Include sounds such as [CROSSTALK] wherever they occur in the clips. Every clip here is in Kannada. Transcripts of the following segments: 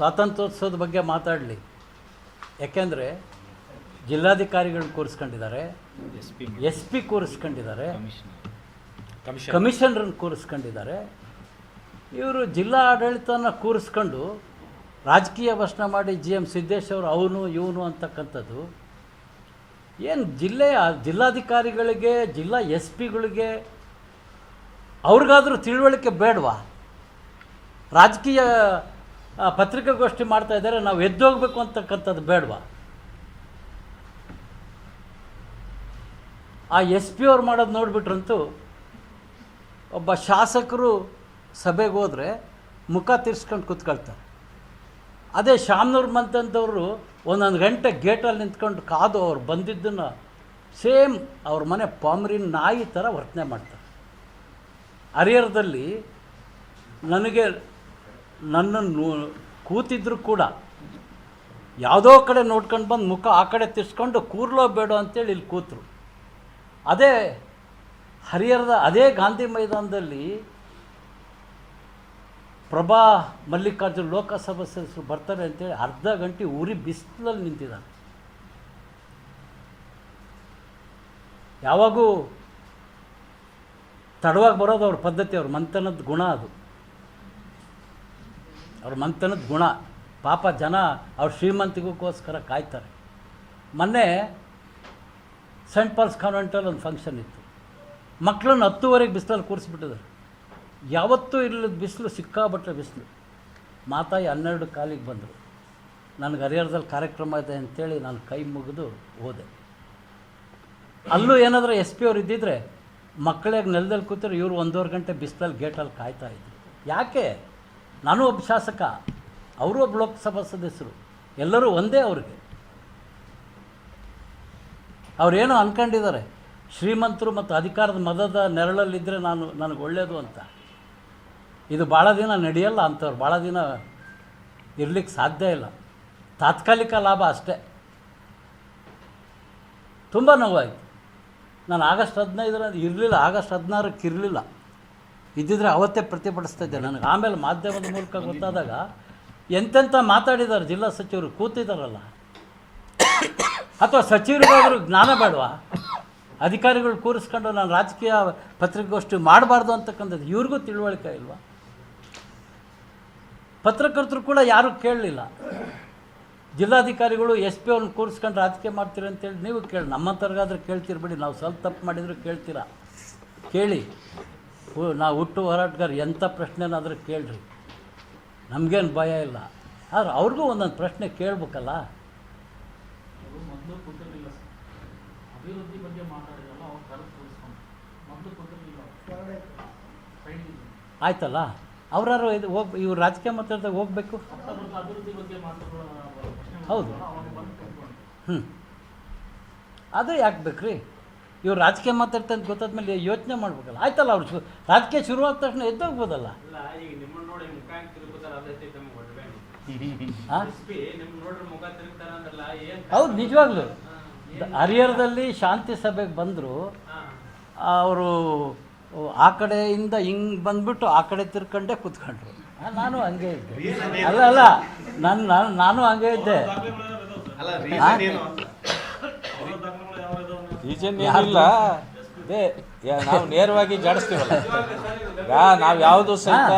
ಸ್ವಾತಂತ್ರ್ಯೋತ್ಸವದ ಬಗ್ಗೆ ಮಾತಾಡಲಿ. ಯಾಕೆಂದರೆ ಜಿಲ್ಲಾಧಿಕಾರಿಗಳನ್ನ ಕೂರಿಸ್ಕೊಂಡಿದ್ದಾರೆ. ಎಸ್ ಪಿ ಕೂರಿಸ್ಕೊಂಡಿದ್ದಾರೆ. ಕಮಿಷನ್ ಕಮಿಷನ್ ಕಮಿಷನರನ್ನು ಕೂರಿಸ್ಕೊಂಡಿದ್ದಾರೆ. ಇವರು ಜಿಲ್ಲಾ ಆಡಳಿತನ ಕೂರಿಸ್ಕೊಂಡು ರಾಜಕೀಯ ಭಾಷಣ ಮಾಡಿ ಜಿ ಎಂ ಸಿದ್ದೇಶ್ ಅವರು ಅವನು ಇವನು ಅಂತಕ್ಕಂಥದ್ದು. ಏನು ಜಿಲ್ಲೆಯ ಜಿಲ್ಲಾಧಿಕಾರಿಗಳಿಗೆ ಜಿಲ್ಲಾ ಎಸ್ ಪಿಗಳಿಗೆ ಅವ್ರಿಗಾದರೂ ತಿಳುವಳಿಕೆ ಬೇಡವಾ? ರಾಜಕೀಯ ಪತ್ರಿಕಾಗೋಷ್ಠಿ ಮಾಡ್ತಾ ಇದ್ದಾರೆ, ನಾವು ಎದ್ದೋಗ್ಬೇಕು ಅಂತಕ್ಕಂಥದ್ದು ಬೇಡವಾ? ಆ ಎಸ್ ಪಿ ಅವ್ರು ಮಾಡೋದು ನೋಡಿಬಿಟ್ರಂತೂ ಒಬ್ಬ ಶಾಸಕರು ಸಭೆಗೆ ಹೋದರೆ ಮುಖ ತಿರ್ಸ್ಕೊಂಡು ಕೂತ್ಕೊಳ್ತಾರೆ. ಅದೇ ಶಾಮ್ನೂರ್ ಮಂತಂದವರು ಒಂದೊಂದು ಗಂಟೆ ಗೇಟಲ್ಲಿ ನಿಂತ್ಕೊಂಡು ಕಾದು ಅವ್ರು ಬಂದಿದ್ದನ್ನು ಸೇಮ್ ಅವ್ರ ಮನೆ ಪಾಮ್ರಿನ ನಾಯಿ ಥರ ವರ್ತನೆ ಮಾಡ್ತಾರೆ. ಹರಿಹರದಲ್ಲಿ ನನಗೆ ನನ್ನನ್ನು ಕೂತಿದ್ರು ಕೂಡ ಯಾವುದೋ ಕಡೆ ನೋಡ್ಕೊಂಡು ಬಂದು ಮುಖ ಆ ಕಡೆ ತಿರ್ಸ್ಕೊಂಡು ಕೂರ್ಲೋ ಬೇಡ ಅಂತೇಳಿ ಇಲ್ಲಿ ಕೂತರು. ಅದೇ ಹರಿಹರದ ಅದೇ ಗಾಂಧಿ ಮೈದಾನದಲ್ಲಿ ಪ್ರಭಾ ಮಲ್ಲಿಕಾರ್ಜುನ್ ಲೋಕಸಭಾ ಸದಸ್ಯರು ಬರ್ತಾರೆ ಅಂತೇಳಿ ಅರ್ಧ ಗಂಟೆ ಉರಿ ಬಿಸಿಲಲ್ಲಿ ನಿಂತಿದ್ದಾರೆ. ಯಾವಾಗೂ ತಡವಾಗಿ ಬರೋದು ಅವ್ರ ಪದ್ಧತಿ, ಅವ್ರ ಮಂಥನದ ಗುಣ ಅದು. ಅವ್ರ ಮಂತನದ ಗುಣ. ಪಾಪ ಜನ ಅವ್ರ ಶ್ರೀಮಂತಿಗೋಸ್ಕರ ಕಾಯ್ತಾರೆ. ಮೊನ್ನೆ ಸೆಂಟ್ ಪಾಲ್ಸ್ ಕಾನ್ವೆಂಟಲ್ಲಿ ಒಂದು ಫಂಕ್ಷನ್ ಇತ್ತು. ಮಕ್ಕಳನ್ನ ಹತ್ತುವರೆಗೆ ಬಿಸಿಲಲ್ಲಿ ಕೂರಿಸ್ಬಿಟ್ಟಿದ್ದಾರೆ ಯಾವತ್ತೂ ಇಲ್ಲದ ಬಿಸಿಲು ಸಿಕ್ಕಾಬಟ್ಟೆ ಬಿಸಿಲು. ಮಾತಾಯಿ ಹನ್ನೆರಡು ಕಾಲಿಗೆ ಬಂದರು. ನನಗೆ ಹರಿಹರದಲ್ಲಿ ಕಾರ್ಯಕ್ರಮ ಇದೆ ಅಂತೇಳಿ ನಾನು ಕೈ ಮುಗಿದು ಹೋದೆ. ಅಲ್ಲೂ ಏನಾದರೂ ಎಸ್ ಪಿ ಅವ್ರು ಇದ್ದಿದ್ರೆ ಮಕ್ಕಳಿಗೆ ನೆಲದಲ್ಲಿ ಕೂತರೆ ಇವರು ಒಂದೂವರೆ ಗಂಟೆ ಬಿಸಿಲಲ್ಲಿ ಗೇಟಲ್ಲಿ ಕಾಯ್ತಾ ಇದ್ರು. ಯಾಕೆ? ನಾನು ಒಬ್ಬ ಶಾಸಕ, ಅವರು ಒಬ್ಬ ಲೋಕಸಭಾ ಸದಸ್ಯರು, ಎಲ್ಲರೂ ಒಂದೇ ಅವ್ರಿಗೆ. ಅವ್ರೇನೋ ಅಂದ್ಕೊಂಡಿದ್ದಾರೆ ಶ್ರೀಮಂತರು ಮತ್ತು ಅಧಿಕಾರದ ಮದದ ನೆರಳಲ್ಲಿದ್ದರೆ ನಾನು, ನನಗೆ ಒಳ್ಳೆಯದು ಅಂತ. ಇದು ಭಾಳ ದಿನ ನಡೆಯಲ್ಲ ಅಂಥವ್ರು ಭಾಳ ದಿನ ಇರಲಿಕ್ಕೆ ಸಾಧ್ಯ ಇಲ್ಲ. ತಾತ್ಕಾಲಿಕ ಲಾಭ ಅಷ್ಟೇ. ತುಂಬ ನೋವಾಯಿತು. ನಾನು ಆಗಸ್ಟ್ ಹದಿನೈದರ, ಇರಲಿಲ್ಲ, ಆಗಸ್ಟ್ ಹದಿನಾರಕ್ಕೆ ಇರಲಿಲ್ಲ. ಇದ್ದಿದ್ರೆ ಅವತ್ತೇ ಪ್ರತಿಭಟಿಸ್ತಾ ಇದ್ದೆ ನನಗೆ ಆಮೇಲೆ ಮಾಧ್ಯಮದ ಮೂಲಕ ಗೊತ್ತಾದಾಗ ಎಂತೆಂಥ ಮಾತಾಡಿದ್ದಾರೆ ಜಿಲ್ಲಾ ಸಚಿವರು ಕೂತಿದ್ದಾರಲ್ಲ ಅಥವಾ ಸಚಿವರಿಗಾದರೂ ಜ್ಞಾನ ಬೇಡವಾ? ಅಧಿಕಾರಿಗಳು ಕೂರಿಸ್ಕೊಂಡು ನಾನು ರಾಜಕೀಯ ಪತ್ರಿಕಾಗೋಷ್ಠಿ ಮಾಡಬಾರ್ದು ಅಂತಕ್ಕಂಥದ್ದು ಇವ್ರಿಗೂ ತಿಳುವಳಿಕೆ ಇಲ್ವಾ? ಪತ್ರಕರ್ತರು ಕೂಡ ಯಾರೂ ಕೇಳಲಿಲ್ಲ. ಜಿಲ್ಲಾಧಿಕಾರಿಗಳು, ಎಸ್ ಪಿ ಅವ್ರನ್ನ ಕೂರಿಸ್ಕೊಂಡು ರಾಜಕೀಯ ಮಾಡ್ತೀರಿ ಅಂತೇಳಿ ನೀವು ಕೇಳಿ. ನಮ್ಮಂಥವ್ರಿಗಾದ್ರೂ ಕೇಳ್ತೀರಿ ಬಿಡಿ. ನಾವು ಸ್ವಲ್ಪ ತಪ್ಪು ಮಾಡಿದ್ರು ಕೇಳ್ತೀರಾ? ಕೇಳಿ. ನಾವು ಹುಟ್ಟು ಹೋರಾಟಗಾರ ಎಂಥ ಪ್ರಶ್ನೆನಾದರೂ ಕೇಳ್ರಿ. ನಮಗೇನು ಭಯ ಇಲ್ಲ. ಆದ್ರೆ ಅವ್ರಿಗೂ ಒಂದೊಂದು ಪ್ರಶ್ನೆ ಕೇಳ್ಬೇಕಲ್ಲ. ಆಯ್ತಲ್ಲ? ಅವ್ರಾರು ಇದು ಹೋಗಿ ಇವ್ರು ರಾಜಕೀಯ ಮಾತಾಡ್ದಾಗ ಹೋಗಬೇಕು? ಹೌದು. ಹ್ಞೂ ಅದು ಯಾಕೆ ಬೇಕ್ರಿ? ಇವ್ರು ರಾಜಕೀಯ ಮಾತಾಡ್ತಂತ ಗೊತ್ತಾದ್ಮೇಲೆ ಯೋಚನೆ ಮಾಡ್ಬೇಕಲ್ಲ. ಆಯ್ತಲ್ಲ ಅವ್ರು ರಾಜಕೀಯ ರಾಜಕೀಯ ಶುರುವಾದ ತಕ್ಷಣ ಎದ್ದೋಗ್ಬೋದಲ್ಲ? ಹೌದು ನಿಜವಾಗ್ಲು. ಹರಿಹರದಲ್ಲಿ ಶಾಂತಿ ಸಭೆಗೆ ಬಂದರು. ಅವರು ಆ ಕಡೆಯಿಂದ ಹಿಂಗೆ ಬಂದ್ಬಿಟ್ಟು ಆ ಕಡೆ ತಿರ್ಕೊಂಡೇ ಕೂತ್ಕೊಂಡ್ರು. ನಾನು ಹಂಗೆ ಇದ್ದೆ. ಅಲ್ಲ ಅಲ್ಲ ನಾನು ನಾನು ನಾನು ಹಂಗೆ ಇದ್ದೆ. ಏನಿಲ್ಲ ಅದೇ ನಾವು ನೇರವಾಗಿ ಜಾಡಿಸ್ತೀವಲ್ಲ. ಈಗ ನಾವು ಯಾವುದು ಸಹಿತ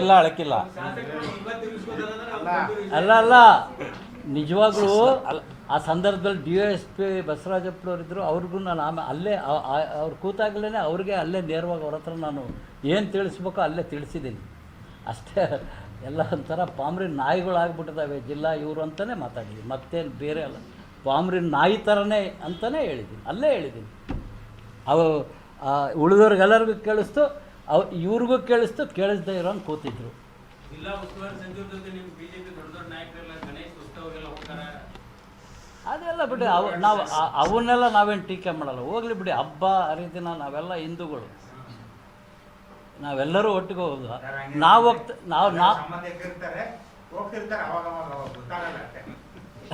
ಇಲ್ಲ. ಅಳಕಿಲ್ಲ. ಅಲ್ಲ. ಅಲ್ಲ ನಿಜವಾಗ್ಲೂ ಆ ಸಂದರ್ಭದಲ್ಲಿ ಡಿ ಎಸ್ ಪಿ ಬಸವರಾಜಪ್ಪನವ್ರು ಅವ್ರಿಗೂ ನಾನು ಆಮೇಲೆ ಅಲ್ಲೇ ಅವ್ರು ಕೂತಾಗಲೇ ಅವ್ರಿಗೆ ಅಲ್ಲೇ ನೇರವಾಗಿ ಅವ್ರ ಹತ್ರ ನಾನು ಏನು ತಿಳಿಸ್ಬೇಕೋ ಅಲ್ಲೇ ತಿಳಿಸಿದ್ದೀನಿ. ಅಷ್ಟೇ ಎಲ್ಲ ಒಂಥರ ಪಾಮ್ರಿ ನಾಯಿಗಳಾಗ್ಬಿಟ್ಟಿದ್ದಾವೆ ಜಿಲ್ಲಾ ಇವರು ಅಂತಲೇ ಮಾತಾಡಿದ್ವಿ ಮತ್ತೇನು ಬೇರೆ ಅಲ್ಲ. ಪಾಮ್ರಿನ್ ನಾಯಿ ಥರನೇ ಅಂತಲೇ ಹೇಳಿದ್ದೀನಿ. ಅಲ್ಲೇ ಹೇಳಿದ್ದೀನಿ. ಅವು ಉಳಿದವ್ರಿಗೆಲ್ಲರಿಗೂ ಕೇಳಿಸ್ತು ಅವ್ ಇವ್ರಿಗೂ ಕೇಳಿಸ್ತು ಕೇಳಿಸ್ದೇ ಇರೋಂಗೆ ಕೂತಿದ್ರು. ಅದೆಲ್ಲ ಬಿಡಿ ಅವು ನಾವು ಅವನ್ನೆಲ್ಲ ನಾವೇನು ಟೀಕೆ ಮಾಡಲ್ಲ. ಹೋಗ್ಲಿ ಬಿಡಿ ಹಬ್ಬ ಹರಿದಿನ ನಾವೆಲ್ಲ ಹಿಂದೂಗಳು. ನಾವೆಲ್ಲರೂ ಒಟ್ಟಿಗೆ ಹೋಗೋದು. ನಾವು ಹೋಗ್ತ ನಾವು ನಾ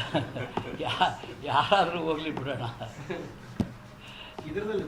[LAUGHS] ಯಾರಾದರೂ ಹೋಗ್ಲಿ ಬಿಡೋಣ. ಇದ್ರಲ್ಲಿ